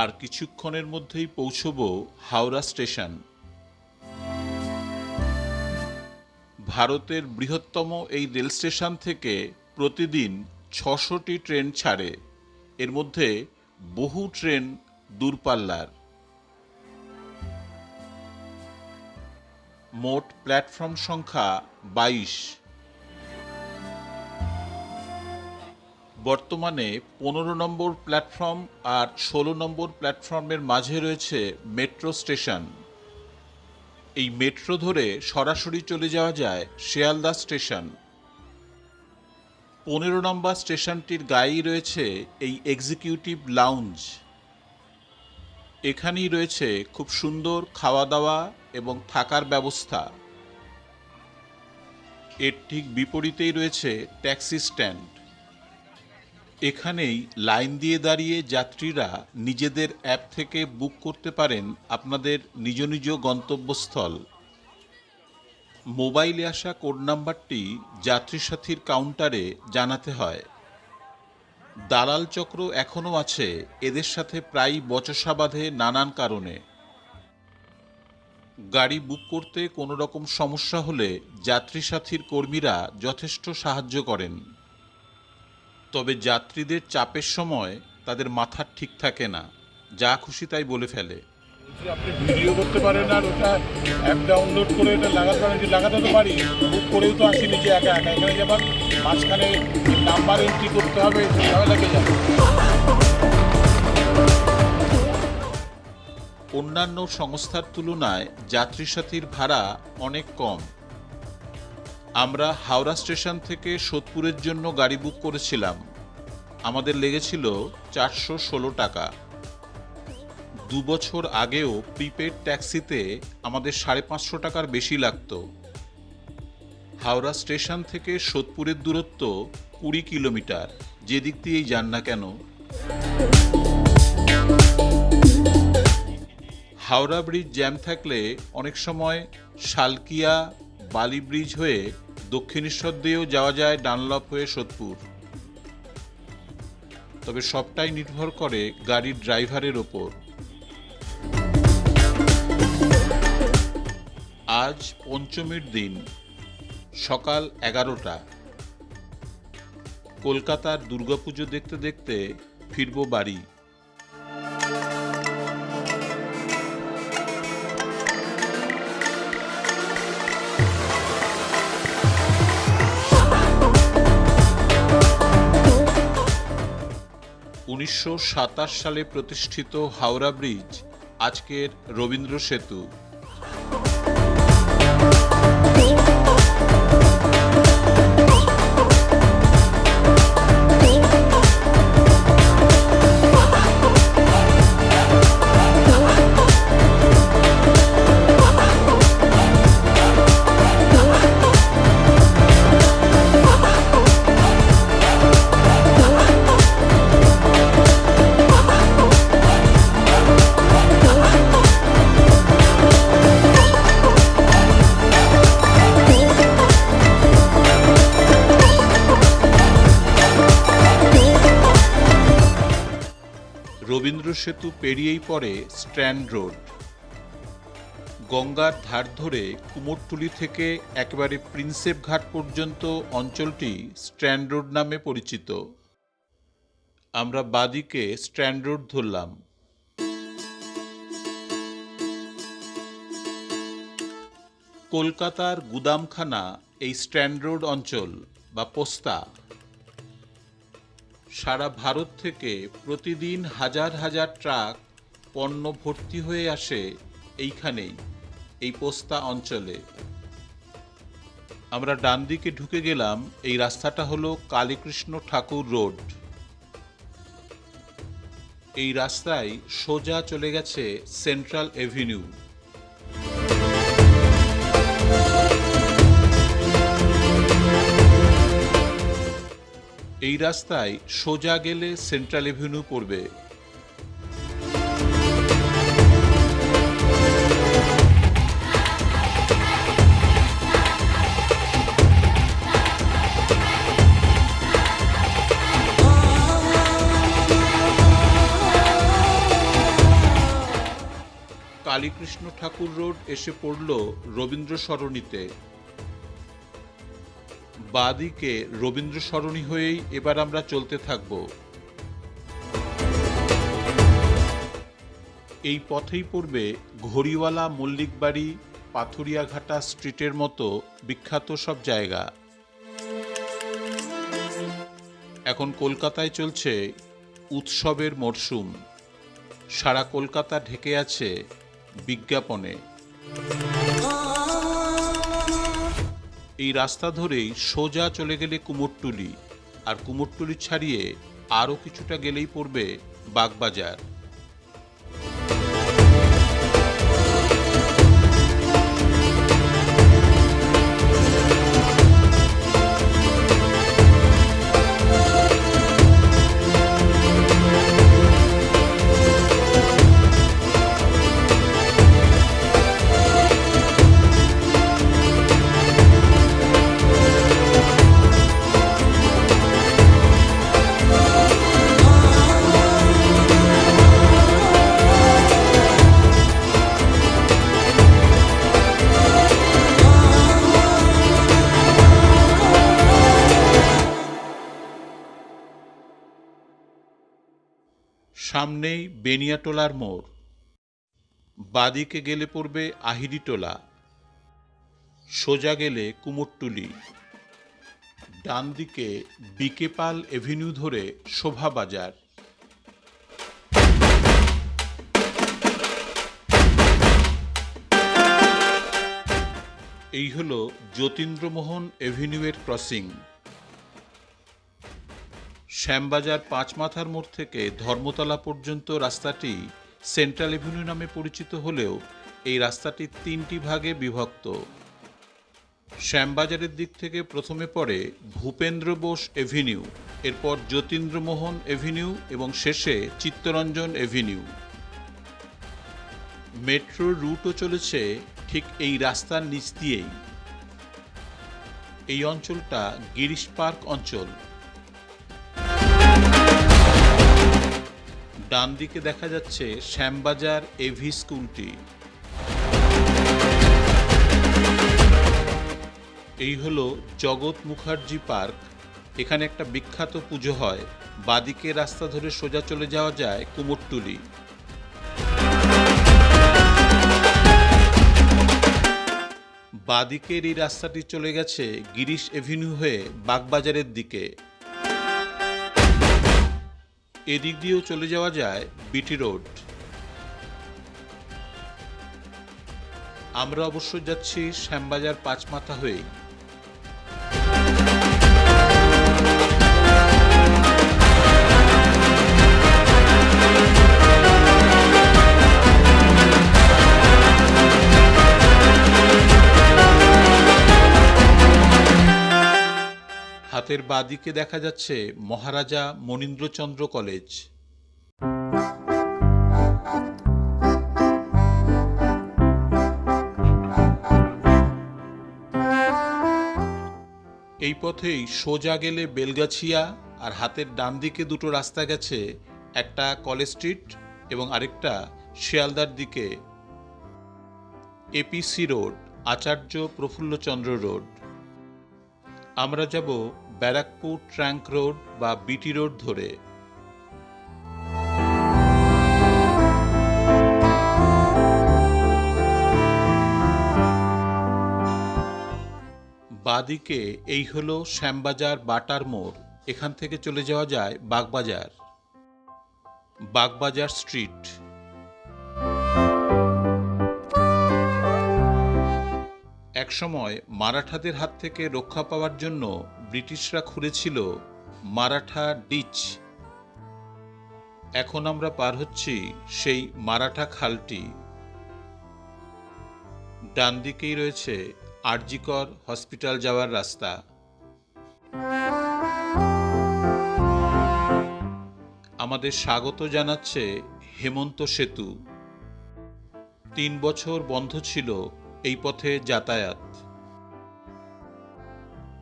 আর কিছুক্ষণের মধ্যেই পৌঁছব হাওড়া স্টেশন। ভারতের বৃহত্তম এই রেল স্টেশন থেকে প্রতিদিন ছশোটি ট্রেন ছাড়ে। এর মধ্যে বহু ট্রেন দূরপাল্লার। মোট প্ল্যাটফর্ম সংখ্যা বাইশ। বর্তমানে পনেরো নম্বর প্ল্যাটফর্ম আর ষোলো নম্বর প্ল্যাটফর্মের মাঝে রয়েছে মেট্রো স্টেশন। এই মেট্রো ধরে সরাসরি চলে যাওয়া যায় শিয়ালদা স্টেশন। পনেরো নম্বর স্টেশনটির গায়েই রয়েছে এই এক্সিকিউটিভ লাউঞ্জ। এখানেই রয়েছে খুব সুন্দর খাওয়া দাওয়া এবং থাকার ব্যবস্থা। এর ঠিক বিপরীতেই রয়েছে ট্যাক্সি স্ট্যান্ড। এখানেই লাইন দিয়ে দাঁড়িয়ে যাত্রীরা নিজেদের অ্যাপ থেকে বুক করতে পারেন আপনাদের নিজ নিজ গন্তব্যস্থল। মোবাইলে আসা কোড নাম্বারটি যাত্রী সাথীর কাউন্টারে জানাতে হয়। দালাল চক্র এখনও আছে, এদের সাথে প্রায় বচসা বাঁধে নানান কারণে। গাড়ি বুক করতে কোনো রকম সমস্যা হলে যাত্রী সাথীর কর্মীরা যথেষ্ট সাহায্য করেন। তবে যাত্রীদের চাপের সময় তাদের মাথার ঠিক থাকে না। যা খুশি তাই বলে ফেলে। আপনি ভিডিও করতে পারেন আর ওটা অ্যাপ ডাউনলোড করে এটা লাগাতে পারেন। যে লাগাতে তো পারি বুক করেও তো আসি নিজে একা একা এখানে যেমন মাঝখানে নাম্বার এন্ট্রি করতে হবে ঝামেলা লেগে যাবে অন্যান্য সংস্থার তুলনায় যাত্রী সাথীর ভাড়া অনেক কম। আমরা হাওড়া স্টেশন থেকে সোদপুরের জন্য গাড়ি বুক করেছিলাম। আমাদের লেগেছিল চারশো ষোলো টাকা। দু বছর আগেও প্রিপেড ট্যাক্সিতে আমাদের সাড়ে পাঁচশো টাকার বেশি লাগতো। হাওড়া স্টেশন থেকে সোদপুরের দূরত্ব কুড়ি কিলোমিটার। যেদিক দিয়েই যান না কেন? হাওড়া ব্রিজ জ্যাম থাকলে অনেক সময় শালকিয়া বালি ব্রিজ হয়ে দক্ষিণেশ্বর দিয়েও যাওয়া যায় ডানলপ হয়ে সোদপুর। তবে সবটাই নির্ভর করে গাড়ির ড্রাইভারের ওপর। আজ পঞ্চমীর দিন, সকাল এগারোটা। কলকাতার দুর্গাপুজো দেখতে দেখতে ফিরব বাড়ি। উনিশশো সাতাশ সালে প্রতিষ্ঠিত হাওড়া ব্রিজ আজকের রবীন্দ্র সেতু। সেতু পেরিয়েই পড়ে স্ট্র্যান্ড রোড। গঙ্গার ধার ধরে কুমোরটুলি থেকে একেবারে প্রিন্সেপ ঘাট পর্যন্ত অঞ্চলটি স্ট্র্যান্ড রোড নামে পরিচিত। আমরা বাদিকে স্ট্র্যান্ড রোড ধরলাম। কলকাতার গুদামখানা এই স্ট্র্যান্ড রোড অঞ্চল বা পোস্তা। সারা ভারত থেকে প্রতিদিন হাজার হাজার ট্রাক পণ্য ভর্তি হয়ে আসে এইখানেই, এই পোস্তা অঞ্চলে। আমরা ডান দিকে ঢুকে গেলাম, এই রাস্তাটা হলো কালীকৃষ্ণ ঠাকুর রোড। এই রাস্তায় সোজা চলে গেছে সেন্ট্রাল এভিনিউ। এই রাস্তায় সোজা গেলে সেন্ট্রাল এভিনিউ পড়বে। কালীকৃষ্ণ ঠাকুর রোড এসে পড়ল রবীন্দ্র সরণিতে। বাদিকে রবীন্দ্র সরণি হয়েই এবার আমরা চলতে থাকব। এই পথেই পড়বে ঘড়িওয়ালা মল্লিকবাড়ি, পাথুরিয়াঘাটা স্ট্রিটের মতো বিখ্যাত সব জায়গা। এখন কলকাতায় চলছে উৎসবের মরশুম। সারা কলকাতা ঢেকে আছে বিজ্ঞাপনে। এই রাস্তা ধরেই সোজা চলে গেলে কুমোরটুলি, আর কুমোরটুলি ছাড়িয়ে আরও কিছুটা গেলেই পড়বে বাগবাজার। সামনেই বেনিয়াটোলার মোড়। বাদিকে গেলে পড়বে আহিরিটোলা সোজা গেলে কুমোরটুলি। ডান দিকে বিকেপাল এভিনিউ ধরে শোভা বাজার। এই হল যতীন্দ্রমোহন এভিনিউয়ের ক্রসিং। শ্যামবাজার পাঁচমাথার মোড় থেকে ধর্মতলা পর্যন্ত রাস্তাটি সেন্ট্রাল এভিনিউ নামে পরিচিত হলেও এই রাস্তাটি তিনটি ভাগে বিভক্ত। শ্যামবাজারের দিক থেকে প্রথমে পড়ে ভূপেন্দ্র বোস এভিনিউ, এরপর যতীন্দ্রমোহন এভিনিউ এবং শেষে চিত্তরঞ্জন এভিনিউ। মেট্রো রুটও চলেছে ঠিক এই রাস্তার নিচ দিয়েই। এই অঞ্চলটা গিরিশ পার্ক অঞ্চল। ডান দিকে দেখা যাচ্ছে শ্যামবাজার এভি স্কুলটি। এই হলো জগৎ মুখার্জি পার্ক। এখানে একটা বিখ্যাত পুজো হয়। বাদিকে রাস্তা ধরে সোজা চলে যাওয়া যায় কুমোরটুলি। বাদিকের এই রাস্তাটি চলে গেছে গিরিশ এভিনিউ হয়ে বাগবাজারের দিকে। এদিক দিয়েও চলে যাওয়া যায় বিটি রোড। আমরা অবশ্য যাচ্ছি শ্যামবাজার পাঁচমাথা হয়েই। হাতের বাদিকে দেখা যাচ্ছে মহারাজা মনীন্দ্রচন্দ্র কলেজ। এই পথেই সোজা গেলে বেলগাছিয়া আর হাতের ডান দিকে দুটো রাস্তা গেছে, একটা কলেজ স্ট্রিট এবং আরেকটা শিয়ালদার দিকে। APC road, Acharya Prafullachandra road. আমরা যাব ব্যারাকপুর ট্র্যাঙ্ক রোড বা বিটি রোড ধরে। বাদিকে এই হলো শ্যামবাজার বাটার মোড়। এখান থেকে চলে যাওয়া যায় বাগবাজার। বাগবাজার স্ট্রিট। একসময় মারাঠাদের হাত থেকে রক্ষা পাওয়ার জন্য ব্রিটিশরা খুঁড়েছিল মারাঠা ডিচ। এখন আমরা পার হচ্ছি সেই মারাঠা খালটি। ডান দিকেই রয়েছে আরজিকর হসপিটাল যাওয়ার রাস্তা। আমাদের স্বাগত জানাচ্ছে হেমন্ত সেতু। তিন বছর বন্ধ ছিল এই পথে যাতায়াত।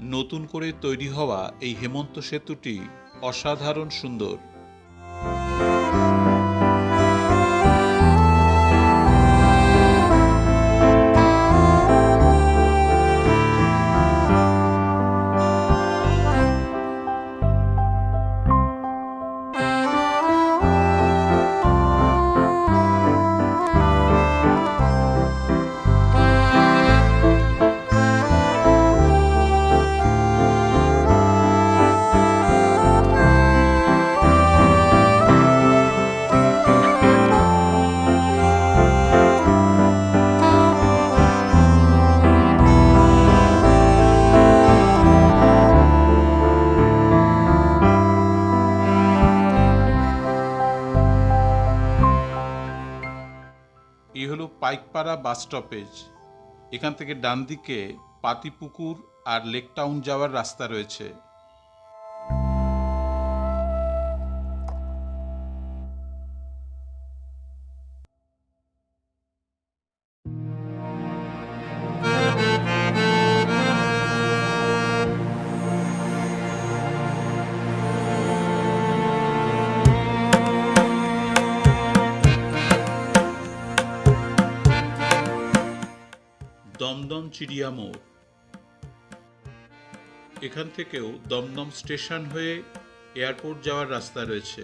নতুন করে তৈরি হওয়া এই হেমন্ত সেতুটি অসাধারণ সুন্দর। Bus stoppage. এখান থেকে ডান দিকে পাতিপুকুর আর লেক টাউন যাওয়ার রাস্তা রয়েছে। দমদম চিড়িয়া মোড় এখান থেকেও দমদম স্টেশন হয়ে এয়ারপোর্ট যাওয়ার রাস্তা রয়েছে।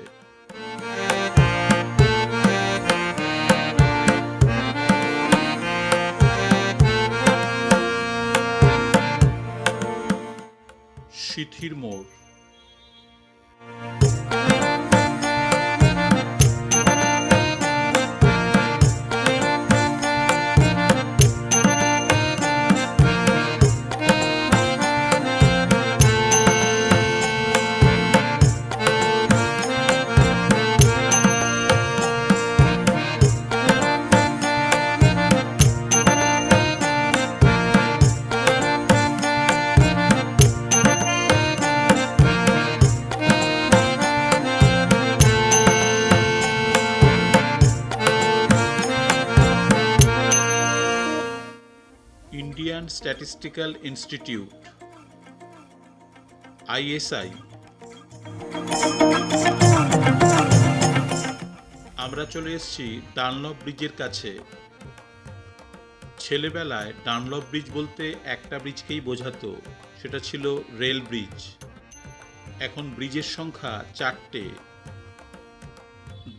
সিথির মোড়। স্ট্যাটিস্টিক্যাল ইনস্টিটিউট আইএসআই আমরা চলে এসেছি ডানলপ ব্রিজের কাছে। ছেলেবেলায় ডানলপ ব্রিজ বলতে একটা ব্রিজকেই বোঝাতো, সেটা ছিল রেল ব্রিজ এখন ব্রিজের সংখ্যা চারটে।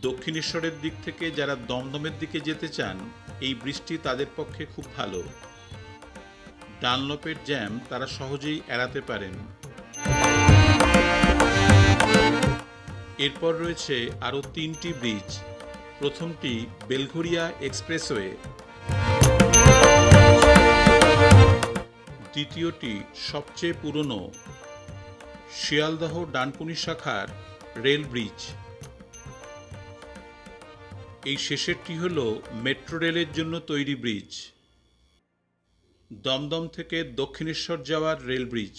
দক্ষিণেশ্বরের দিক থেকে যারা দমদমের দিকে যেতে চান, এই ব্রিজটি তাদের পক্ষে খুব ভালো। ডানলপের জ্যাম তারা সহজেই এড়াতে পারেন। এরপর রয়েছে আরও তিনটি ব্রিজ। প্রথমটি বেলঘরিয়া এক্সপ্রেসওয়ে। দ্বিতীয়টি সবচেয়ে পুরনো শিয়ালদহ ডানকুনি শাখার রেল ব্রিজ। এই শেষেরটি হল মেট্রো রেলের জন্য তৈরি ব্রিজ। দমদম থেকে দক্ষিণেশ্বর যাওয়ার রেল ব্রিজ।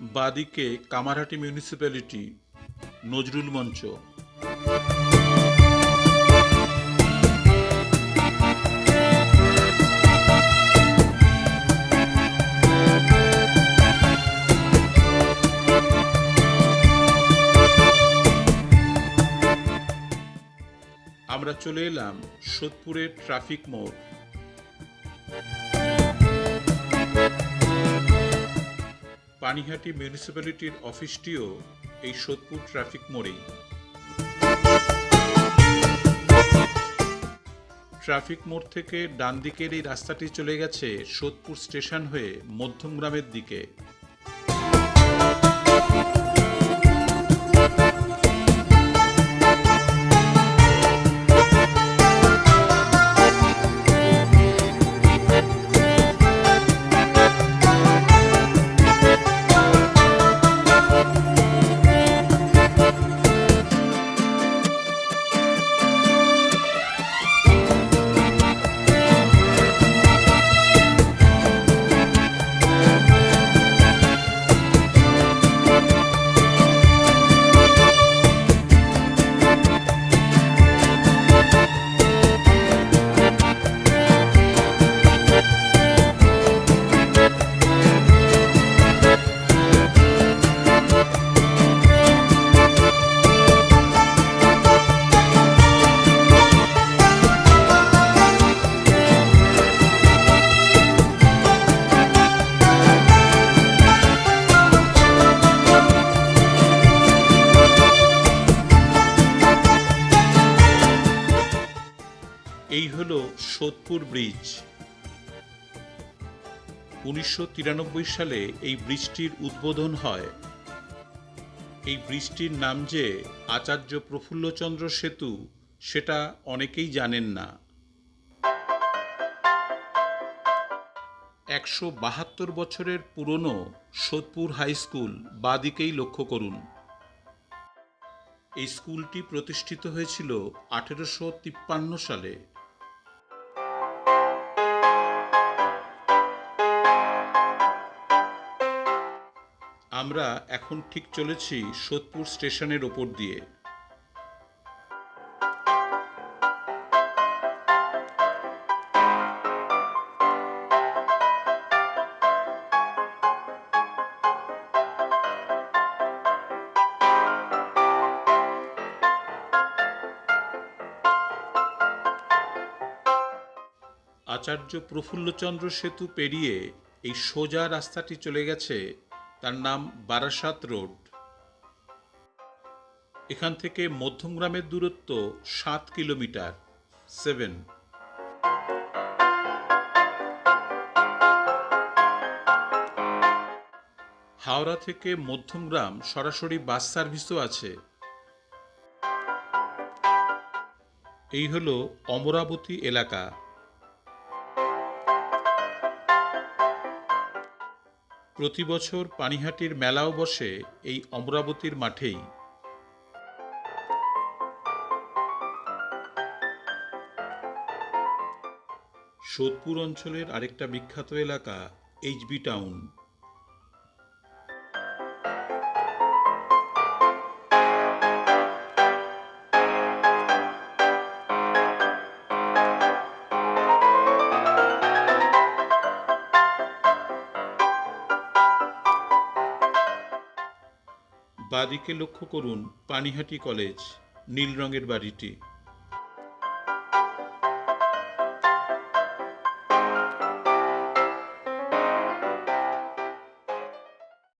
বাদিকে কামারহাটি মিউনিসিপ্যালিটি নজরুল মঞ্চ। চলে এলাম সোদপুরের ট্রাফিক মোড়। পানিহাটি মিউনিসিপ্যালিটির অফিসটিও এই সোদপুর ট্রাফিক মোড়েই। ট্রাফিক মোড় থেকে ডান দিকের এই রাস্তাটি চলে গেছে সোদপুর স্টেশন হয়ে মধ্যমগ্রামের দিকে। সোদপুর ব্রিজ। উনিশশো তিরানব্বই সালে এই ব্রিজটির উদ্বোধন হয়। এই ব্রিজটির নাম যে আচার্য প্রফুল্লচন্দ্র সেতু, সেটা অনেকেই জানেন না। একশো বাহাত্তর বছরের পুরনো সোদপুর হাই স্কুল বাদিকেই লক্ষ্য করুন। এই স্কুলটি প্রতিষ্ঠিত হয়েছিল আঠেরোশো তিপ্পান্ন সালে। আমরা এখন ঠিক চলেছি সোদপুর স্টেশনের ওপর দিয়ে। আচার্য প্রফুল্লচন্দ্র সেতু পেরিয়ে এই সোজা রাস্তাটি চলে গেছে তার নাম বারাসাত রোড। এখান থেকে মধ্যমগ্রামের দূরত্ব সাত কিলোমিটার সেভেন হাওড়া থেকে মধ্যমগ্রাম সরাসরি বাস সার্ভিসও আছে। এই হলো অমরাবতী এলাকা। প্রতি বছর পানিহাটির মেলাও বসে এই অমরাবতীর মাঠেই। সোদপুর অঞ্চলের আরেকটা বিখ্যাত এলাকা এইচবি টাউন বাদিকে লক্ষ্য করুন পানিহাটি কলেজ নীল রঙের বাড়িটি।